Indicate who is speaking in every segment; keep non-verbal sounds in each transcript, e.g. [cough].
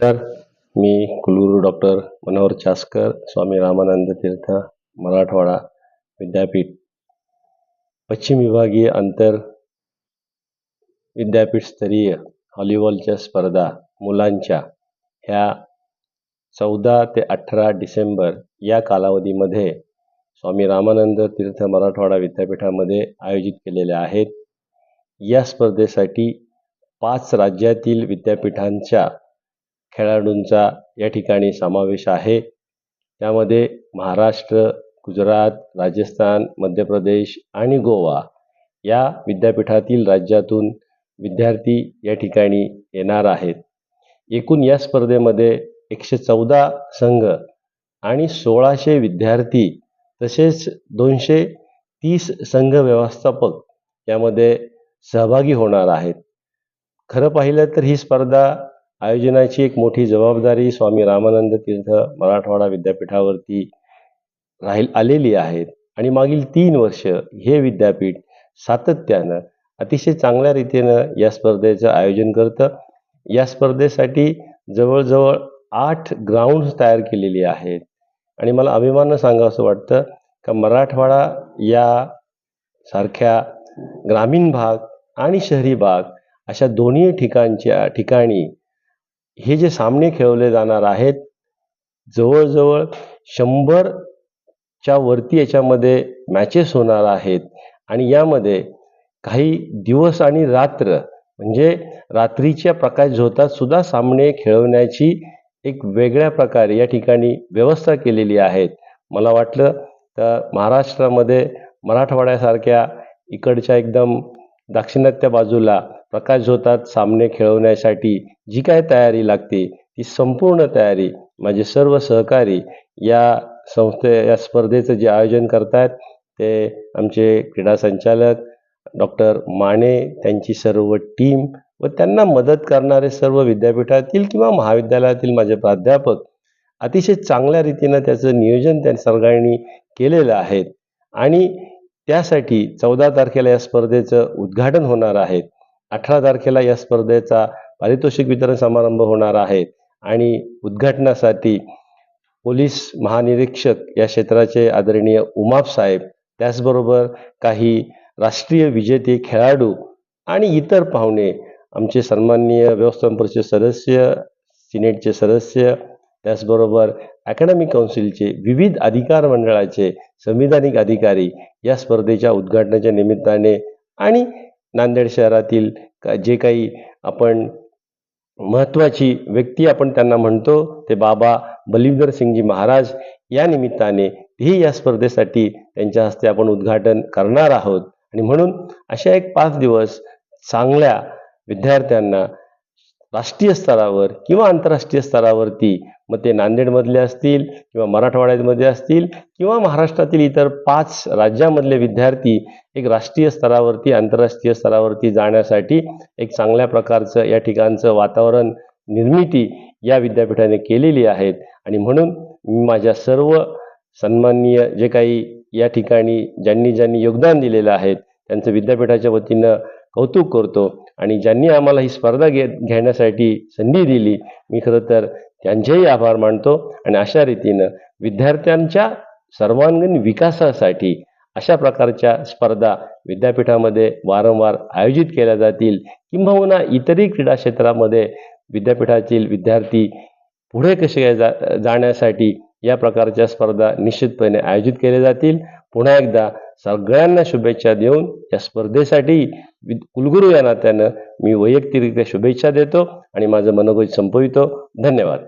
Speaker 1: तर मी कुलगुरू डॉक्टर मनोहर चासकर स्वामी रामानंद तीर्थ मराठवाडा विद्यापीठ पश्चिम विभागीय अंतर विद्यापीठ स्तरीय हॉलीबॉलच्या स्पर्धा मुलांच्या ह्या चौदा ते अठरा डिसेंबर या कालावधीमध्ये स्वामी रामानंद तीर्थ मराठवाडा विद्यापीठामध्ये आयोजित केलेल्या आहेत या स्पर्धेसाठी पाच राज्यातील विद्यापीठांच्या खेळाडूंचा या ठिकाणी समावेश आहे त्यामध्ये महाराष्ट्र गुजरात राजस्थान मध्य प्रदेश आणि गोवा या विद्यापीठातील राज्यातून विद्यार्थी या ठिकाणी येणार आहेत एकूण या स्पर्धेमध्ये एकशे चौदा संघ आणि सोळाशे विद्यार्थी तसेच दोनशे तीस संघ व्यवस्थापक यामध्ये सहभागी होणार आहेत खरं पाहिलं तर ही स्पर्धा आयोजनाची एक मोठी जबाबदारी स्वामी रामानंद तीर्थ मराठवाडा विद्यापीठावरती राहील आलेली आहेत आणि मागील तीन वर्ष हे विद्यापीठ सातत्यानं अतिशय चांगल्या रीतीनं या स्पर्धेचं आयोजन करतं या स्पर्धेसाठी जवळजवळ आठ ग्राउंड तयार केलेली आहेत आणि मला अभिमान सांगा असं वाटतं का मराठवाडा या सारख्या ग्रामीण भाग आणि शहरी भाग अशा दोन्ही ठिकाणच्या ठिकाणी हे जे सामने खेळवले जाणार आहेत जवळजवळ शंभरच्या वरती याच्यामध्ये मॅचेस होणार आहेत आणि यामध्ये काही दिवस आणि रात्र म्हणजे रात्रीच्या प्रकाश झोतात सुद्धा सामने खेळवण्याची एक वेगळ्या प्रकारे या ठिकाणी व्यवस्था केलेली आहे मला वाटलं तर महाराष्ट्रामध्ये मराठवाड्यासारख्या इकडच्या एकदम दाक्षिणात्य बाजूला प्रकाश झोतात सामने खेळवण्यासाठी जी काय तयारी लागते ती संपूर्ण तयारी माझे सर्व सहकारी या संस्थे या स्पर्धेचं जे आयोजन करतात ते आमचे क्रीडा संचालक डॉक्टर माने त्यांची सर्व टीम व त्यांना मदत करणारे सर्व विद्यापीठातील किंवा महाविद्यालयातील माझे प्राध्यापक अतिशय चांगल्या रीतीनं त्याचं नियोजन त्या सरकारने केलेलं आहे आणि त्यासाठी चौदा तारखेला या स्पर्धेचं उद्घाटन होणार आहे अठरा तारखेला या स्पर्धेचा पारितोषिक वितरण समारंभ होणार आहे आणि उद्घाटनासाठी पोलीस महानिरीक्षक या क्षेत्राचे आदरणीय उमाप साहेब त्याचबरोबर काही राष्ट्रीय विजेते खेळाडू आणि इतर पाहुणे आमचे सन्माननीय व्यवस्थापन सदस्य सिनेटचे सदस्य त्याचबरोबर अकॅडमी काउन्सिलचे विविध अधिकार मंडळाचे संविधानिक अधिकारी या स्पर्धेच्या उद्घाटनाच्या निमित्ताने आणि नांदेड शहरातील जे काही आपण महत्त्वाची व्यक्ती आपण त्यांना म्हणतो ते बाबा बलिंदर सिंगजी महाराज या निमित्ताने ही या स्पर्धेसाठी त्यांच्या हस्ते आपण उद्घाटन करणार आहोत आणि म्हणून अशा एक पाच दिवस चांगल्या विद्यार्थ्यांना राष्ट्रीय स्तरावर किंवा आंतरराष्ट्रीय स्तरावरती मग ते नांदेडमधले असतील किंवा मराठवाड्यामध्ये असतील किंवा महाराष्ट्रातील इतर पाच राज्यामधले विद्यार्थी एक राष्ट्रीय स्तरावरती आंतरराष्ट्रीय स्तरावरती जाण्यासाठी एक चांगल्या प्रकारचं या ठिकाणचं वातावरण निर्मिती या विद्यापीठाने केलेली आहेत आणि म्हणून मी माझ्या सर्व सन्माननीय जे काही या ठिकाणी ज्यांनी ज्यांनी योगदान दिलेलं आहे त्यांचं विद्यापीठाच्या वतीनं कौतुक करतो आणि ज्यांनी आम्हाला ही स्पर्धा घे घेण्यासाठी संधी दिली मी खरं तर त्यांचेही आभार मानतो आणि अशा रीतीनं विद्यार्थ्यांच्या सर्वांगीण विकासासाठी अशा प्रकारच्या स्पर्धा विद्यापीठामध्ये वारंवार आयोजित केल्या जातील किंबहुना इतरही क्रीडा क्षेत्रामध्ये विद्यापीठातील विद्यार्थी पुढे कसे जा जाण्यासाठी या प्रकारच्या स्पर्धा निश्चितपणे आयोजित केल्या जातील पुन्हा एकदा सगळ्यांना शुभेच्छा देऊन या स्पर्धेसाठी कुलगुरू या नात्यानं मी वैयक्तिकरित्या शुभेच्छा देतो आणि माझं मनोगत संपवितो धन्यवाद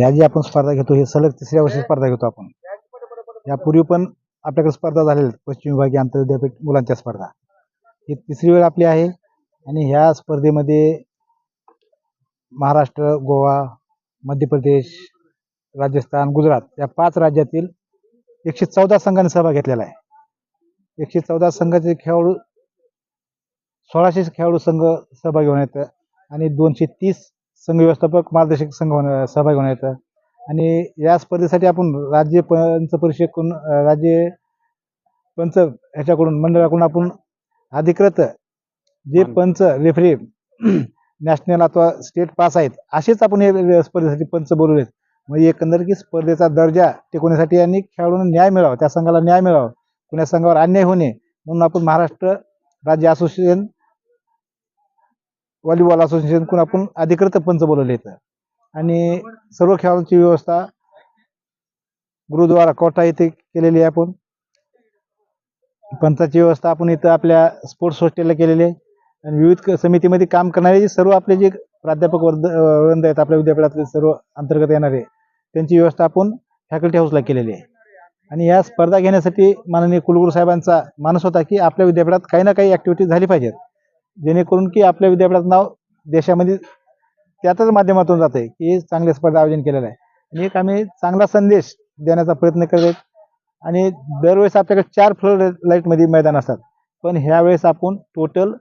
Speaker 2: या जी आपण स्पर्धा घेतो हे सलग तिसऱ्या वर्षी स्पर्धा घेतो आपण यापूर्वी पण आपल्याकडे स्पर्धा झालेल्या पश्चिम विभागीय आंतर विद्यापीठ मुलांच्या स्पर्धा ही तिसरी वेळ आपली आहे आणि ह्या स्पर्धेमध्ये महाराष्ट्र गोवा मध्य प्रदेश राजस्थान गुजरात या पाच राज्यातील एकशे चौदा संघाने सहभाग घेतलेला आहे एकशे चौदा संघाचे खेळाडू सोळाशे खेळाडू संघ सहभागी होण्यात आणि दोनशे तीस संघ व्यवस्थापक मार्गदर्शक संघ सहभागी होण्यात आणि या स्पर्धेसाठी आपण राज्य पंच परिषदेकडून राज्य पंच ह्याच्याकडून मंडळाकडून आपण अधिकृत जे पंच रेफरी नॅशनल [clears throat] अथवा स्टेट पास आहेत असेच आपण हे स्पर्धेसाठी पंच बोलवलेत म्हणजे एकंदर की स्पर्धेचा दर्जा टिकवण्यासाठी आणि खेळाडूंना न्याय मिळावा त्या संघाला न्याय मिळावा कुण्या संघावर अन्याय होणे म्हणून आपण महाराष्ट्र राज्य असोसिएशन व्हॉलीबॉल असोसिएशनकडून आपण अधिकृत पंच बोलवले इथं आणि सर्व खेळाडूंची व्यवस्था गुरुद्वारा कोटा इथे केलेली आहे आपण पंचाची व्यवस्था आपण इथं आपल्या स्पोर्ट्स हॉस्टेलला केलेली आहे आणि विविध समितीमध्ये काम करणारे सर्व आपले जे प्राध्यापक वर्ग वृंद आहेत आपल्या विद्यापीठातले सर्व अंतर्गत येणारे त्यांची व्यवस्था आपण फॅकल्टी हाऊसला केलेली आहे आणि या स्पर्धा घेण्यासाठी माननीय कुलगुरू साहेबांचा मानस होता की आपल्या विद्यापीठात काही ना काही ॲक्टिव्हिटी झाली पाहिजेत जेणेकरून की आपल्या विद्यापीठात नाव देशामध्ये त्यातच माध्यमातून जाते की चांगल्या स्पर्धा आयोजन केलेलं आहे आणि एक आम्ही चांगला संदेश देण्याचा प्रयत्न करत आणि दरवेळेस आपल्याकडे चार फ्लड लाईटमध्ये मैदान असतात पण ह्यावेळेस आपण टोटल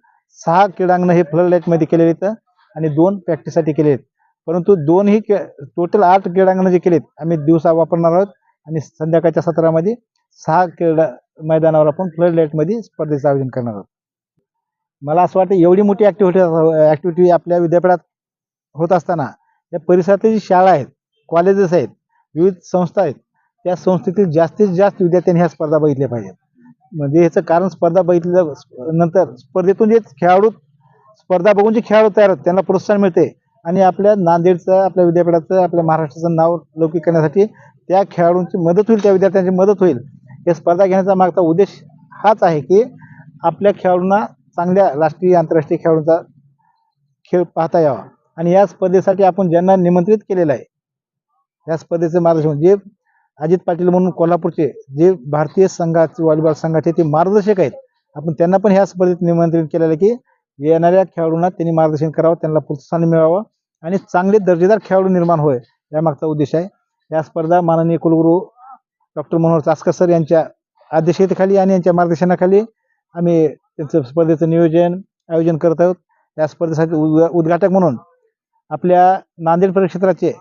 Speaker 2: सहा क्रीडांगण हे फ्लड लाईटमध्ये केलेले आहेत आणि दोन प्रॅक्टिससाठी केले आहेत परंतु दोनही टोटल आठ क्रीडांगण जे केलेत आम्ही दिवसा वापरणार आहोत आणि संध्याकाळच्या सत्रामध्ये सहा क्रीडा मैदानावर आपण फ्लड लाईटमध्ये स्पर्धेचं आयोजन करणार आहोत मला असं वाटतं एवढी मोठी ॲक्टिव्हिटी ॲक्टिव्हिटी आपल्या विद्यापीठात होत असताना या परिसरातील जी शाळा आहेत कॉलेजेस आहेत विविध संस्था आहेत त्या संस्थेतील जास्तीत जास्त विद्यार्थ्यांनी ह्या स्पर्धा बघितल्या पाहिजेत म्हणजे ह्याचं कारण स्पर्धा बघितल्या नंतर स्पर्धेतून जे खेळाडू स्पर्धा बघून जे खेळाडू तयार होतात त्यांना प्रोत्साहन मिळते आणि आपल्या नांदेडचं आपल्या विद्यापीठाचं आपल्या महाराष्ट्राचं नाव लौकिक करण्यासाठी त्या खेळाडूंची मदत होईल त्या विद्यार्थ्यांची मदत होईल हे स्पर्धा घेण्याचा मागचा उद्देश हाच आहे की आपल्या खेळाडूंना चांगल्या राष्ट्रीय आंतरराष्ट्रीय खेळाडूंचा खेळ पाहता यावा आणि या स्पर्धेसाठी आपण ज्यांना निमंत्रित केलेलं आहे या स्पर्धेचं मार्गदर्शन जे म्हणजे अजित पाटील म्हणून कोल्हापूरचे जे भारतीय संघाचे व्हॉलीबॉल संघाचे ते मार्गदर्शक आहेत आपण त्यांना पण ह्या स्पर्धेत निमंत्रित केलेलं आहे की येणाऱ्या खेळाडूंना त्यांनी मार्गदर्शन करावं त्यांना प्रोत्साहन मिळावं आणि चांगले दर्जेदार खेळाडू निर्माण होय यामागचा उद्देश आहे या स्पर्धा माननीय कुलगुरू डॉक्टर मनोहर चास्कर सर यांच्या अध्यक्षतेखाली आणि यांच्या मार्गदर्शनाखाली आम्ही त्यांचं स्पर्धेचं नियोजन आयोजन करत आहोत या स्पर्धेसाठी उद्घा उद्घाटक म्हणून आपल्या नांदेड परिक्षेत्राचे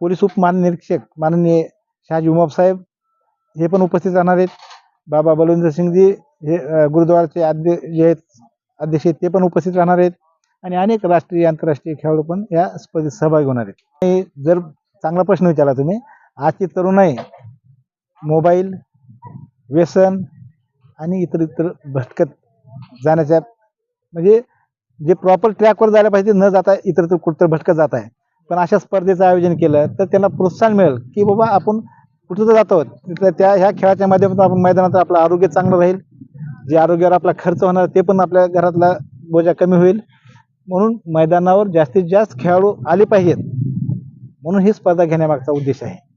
Speaker 2: पोलीस उपमहानिरीक्षक माननीय शहाजी उमाबसाहेब साहेब हे पण उपस्थित राहणार आहेत बाबा बलविंदर सिंगजी हे गुरुद्वाराचे आद्य जे आहेत अध्यक्ष ते पण उपस्थित राहणार आहेत आणि अनेक राष्ट्रीय आंतरराष्ट्रीय खेळाडू पण या स्पर्धेत सहभागी होणार आहेत जर चांगला प्रश्न विचारला तुम्ही आजची आहे मोबाईल व्यसन आणि इतर इतर भटकत जाण्याच्या म्हणजे जे प्रॉपर ट्रॅकवर जायला पाहिजे न जाता इतर तर कुठं भटकत जात आहे पण अशा स्पर्धेचं आयोजन केलं तर त्यांना प्रोत्साहन मिळेल की बाबा आपण कुठं तर जातो तर त्या ह्या खेळाच्या माध्यमातून आपण मैदानात आपलं आरोग्य चांगलं राहील जे आरोग्यावर आपला खर्च होणार ते पण आपल्या घरातला बोजा कमी होईल म्हणून मैदानावर जास्तीत जास्त खेळाडू आले पाहिजेत म्हणून ही स्पर्धा घेण्यामागचा उद्देश आहे